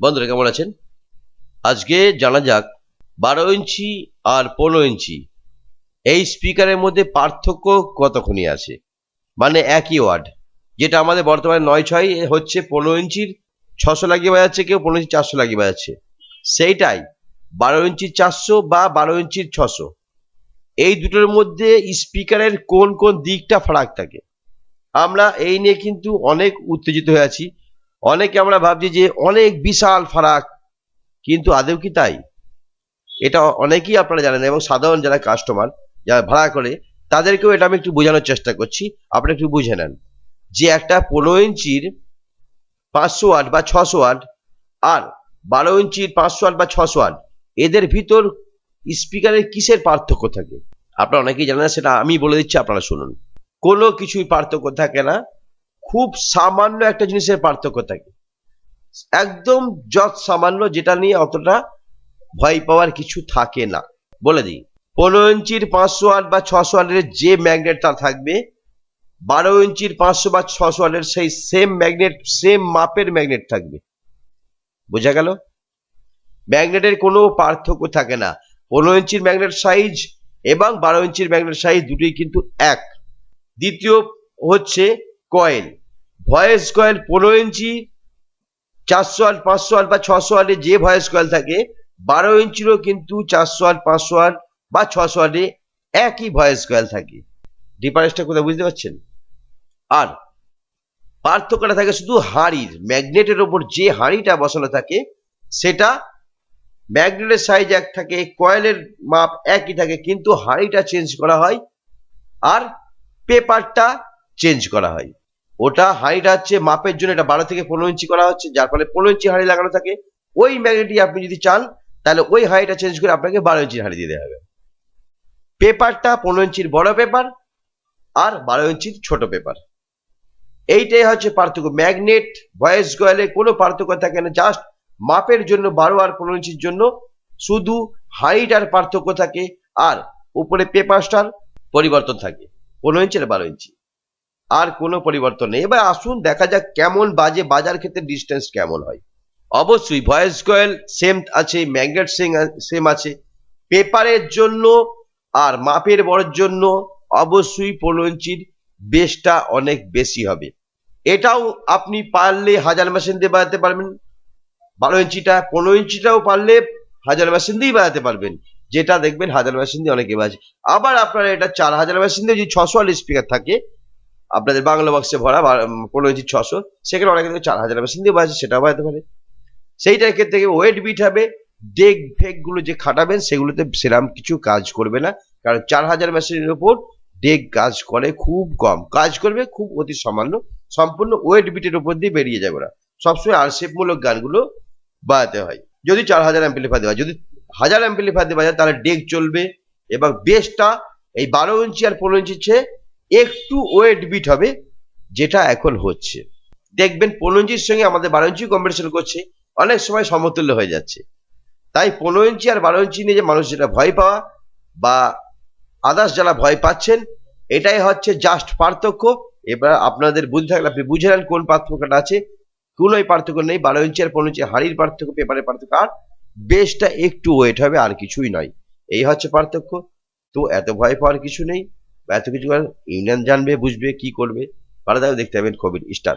বন্ধুরা, কেমন আছেন? আজকে জানা যাক, বারো ইঞ্চি আর পনেরো ইঞ্চি। এই স্পিকারের মধ্যে পার্থক্য কতখানি আছে? মানে একই ওয়ার্ড, যেটা আমাদের বর্তমানে নয় ছয় হচ্ছে পনেরো ইঞ্চির, ছশো লাগিয়ে বাজাচ্ছে কেউ, পনেরো ইঞ্চি চারশো লাগিয়ে বাজাচ্ছে। সেইটাই, বারো ইঞ্চির চারশো বা বারো ইঞ্চির ছশো। এই দুটোর মধ্যে স্পিকারের কোন কোন দিকটা ফারাক থাকে? আমরা এই নিয়ে কিন্তু অনেক উত্তেজিত হয়ে আছি। অনেকে আমরা ভাবছি যে অনেক বিশাল ফারাক, কিন্তু আদেও কি তাই? এটা অনেকেই আপনারা জানেন এবং সাধারণ যারা কাস্টমার যারা ভাড়া করে, তাদেরকেও এটা আমি একটু বোঝানোর চেষ্টা করছি। আপনি একটু বুঝে নেন যে একটা পনেরো ইঞ্চির পাঁচশো ওয়াট বা ছশো ওয়াট আর বারো ইঞ্চির পাঁচশো ওয়াট বা ছশো ওয়াট এদের ভিতর স্পিকারের কিসের পার্থক্য থাকে? আপনারা অনেকেই জানেন সেটা আমি বলে দিচ্ছি, আপনারা শুনুন। কোনো কিছুই পার্থক্য থাকে না। খুব সামান্য একটা জিনিসের পার্থক্য থাকে। একদম যত সামান্য যেটা নিয়ে অতটা ভয় পাওয়ার কিছু থাকে না। বলে দিই, পনেরো ইঞ্চির পাঁচশো আট বা ছশো আটের যে ম্যাগনেট ম্যাগনেটটা থাকবে, বারো ইঞ্চির পাঁচশো বা ছশো আটের সেই সেম ম্যাগনেট সেম মাপের ম্যাগনেট থাকবে। বোঝা গেল? ম্যাগনেটের কোনো পার্থক্য থাকে না। পনেরো ইঞ্চির ম্যাগনেট সাইজ এবং বারো ইঞ্চির ম্যাগনেট সাইজ দুটোই কিন্তু এক। দ্বিতীয় হচ্ছে কয়েল ভয়েস কয়েল পনেরো ইঞ্চি, চারশো আট পাঁচশো আট বা ছশো আটে যে ভয়েস কয়েল থাকে, বারো ইঞ্চিরও কিন্তু চারশো আট পাঁচশো আট বা ছশো আটে একই ভয়েস কয়েল থাকে। ডিফারেন্সটা কোথায় বুঝতে পারছেন? আর পার্থক্যটা থাকে শুধু হাঁড়ির ম্যাগনেটের ওপর যে হাঁড়িটা বসানো থাকে, সেটা ম্যাগনেটের সাইজ এক থাকে কয়েলের মাপ একই থাকে, কিন্তু হাঁড়িটা চেঞ্জ করা হয়। আর পেপারটা চেঞ্জ করা হয়। ওটা হাঁড়িটা হচ্ছে মাপের জন্য এটা বারো থেকে পনেরো ইঞ্চি করা হচ্ছে, যার ফলে পনেরো ইঞ্চি হাঁড়ি লাগানো থাকে। ওই ম্যাগনেটই আপনি যদি চান, তাহলে ওই হাঁড়িটা চেঞ্জ করে আপনাকে বারো ইঞ্চির হাঁড়ি দিতে হবে। পেপারটা পনেরো ইঞ্চির বড় পেপার আর বারো ইঞ্চির ছোট পেপার। এইটাই হচ্ছে পার্থক্য। ম্যাগনেট ভয়েস কয়েলে কোনো পার্থক্য থাকে না জাস্ট মাপের জন্য বারো আর পনেরো ইঞ্চির জন্য শুধু হাইটার পার্থক্য থাকে, আর উপরে পেপারটার পরিবর্তন থাকে, পনেরো ইঞ্চি আর বারো ইঞ্চি। আর কোনো পরিবর্তন নেই। এবার আসুন দেখা যাক কেমন বাজে বাজার ক্ষেত্রে ডিস্টেন্স কেমন হয়। অবশ্যই ভয়েস কয়েল সেম আছে ম্যাগনেট সেম সেম আছে। পেপারের জন্য আর মাপের বড়ের জন্য অবশ্যই পনেরো ইঞ্চির বেসটা অনেক বেশি হবে। এটাও আপনি পারলে হাজার মেশিন দিয়ে বাজাতে পারবেন। বারো ইঞ্চিটা, পনেরো ইঞ্চিটাও পারলে হাজার মেশিন দিয়েই বাজাতে পারবেন। যেটা দেখবেন হাজার মেশিন দিয়ে অনেকে বাজে আবার আপনারা এটা চার হাজার মেশিন দিয়ে যদি ছশো স্পিকার থাকে আপনাদের বাংলা বক্সে ভরা পনেরো ইঞ্চি ছশো, সেখানে অনেকে চার হাজার মেশিন দিয়ে বাজে সেটাও বাজাতে পারে। সেইটার ক্ষেত্রে ওয়েট বিট হবে ডেক ফেকগুলো যে খাটাবেন, সেগুলোতে সেরাম কিছু কাজ করবে না, কারণ চার হাজার মেশিনের উপর ডেক কাজ করে খুব কম। কাজ করবে খুব অতি সামান্য, সম্পূর্ণ ওয়েট বিটের উপর দিয়ে বেরিয়ে যাবে না সবসময় আরসেপ মূলক গানগুলো বাজাতে হয়। যদি চার হাজার অ্যাম্পলিফায়ার দেওয়া। যদি হাজার অ্যাম্পলিফায়ার দেওয়া যায় তাহলে ডেক চলবে, এবং বেসটা এই বারো ইঞ্চি আর পনেরো ইঞ্চির চেয়ে একটু ওয়েট বিট হবে, যেটা এখন হচ্ছে। দেখবেন পনেরো সঙ্গে আমাদের বারো ইঞ্চি কম্পিটিশন করছে, অনেক সময় সমতুল্য হয়ে যাচ্ছে। তাই পনেরো ইঞ্চি আর বারো ইঞ্চি নিয়ে যে মানুষ যেটা ভয় পাওয়া বা আদার্স যারা ভয় পাচ্ছেন, এটাই হচ্ছে জাস্ট পার্থক্য। এবার আপনাদের বুঝতে থাকলে আপনি বুঝে নেন কোন পার্থক্যটা আছে। কোনোই পার্থক্য নেই, বারো ইঞ্চি আর পনেরো ইঞ্চি হাড়ির পার্থক্য, পেপারের পার্থক্য, আর বেসটা একটু ওয়েট হবে, আর কিছুই নয়। এই হচ্ছে পার্থক্য। তো এত ভয় পাওয়ার কিছু নেই। বা এত কিছু ইউনিয়ন জানবে বুঝবে কি করবে? ভালো দেখতে পাবেন কোভিড স্টার